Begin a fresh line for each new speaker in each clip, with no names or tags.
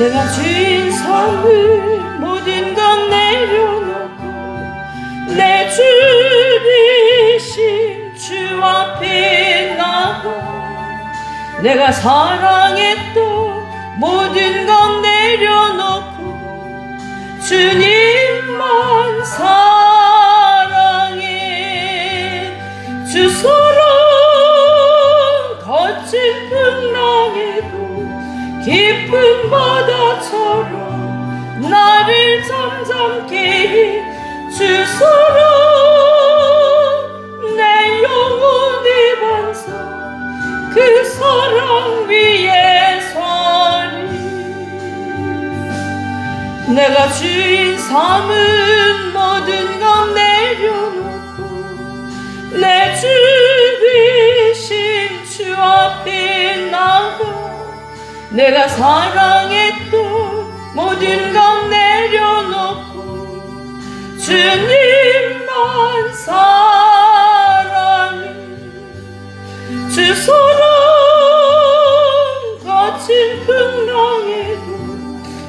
내가 주인 삼을 모든 것 내려놓고 내주 대신 주 앞에 나가 내가 사랑했던 모든 것 내려놓고 주님만 사랑해 주 사랑 거친 풍랑에도 깊은 바다처럼 나를 잠잠케 해주 사랑 내 영혼의 반사 그 사랑 위에 서리. 내가 주인 삼은 모든 것 내려놓고 내주 대신 주 앞에 나가 내가 사랑했던 모든 것 내려놓고 주님만 사랑해. 주 사랑 거친 풍랑에도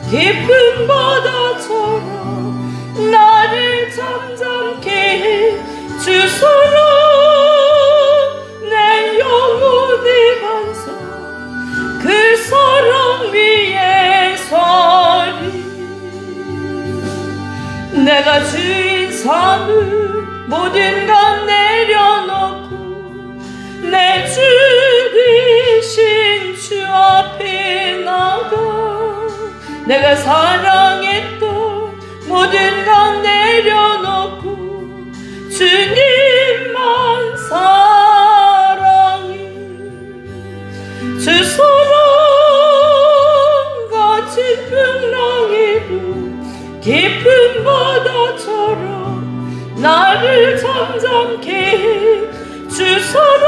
깊은 바다처럼 나를 잠 내가 주인 삼을 모든 것 내려놓고 내주 대신 주 앞에 나가 내가 사랑 깊은 바다처럼 나를 잠잠케 해주 사랑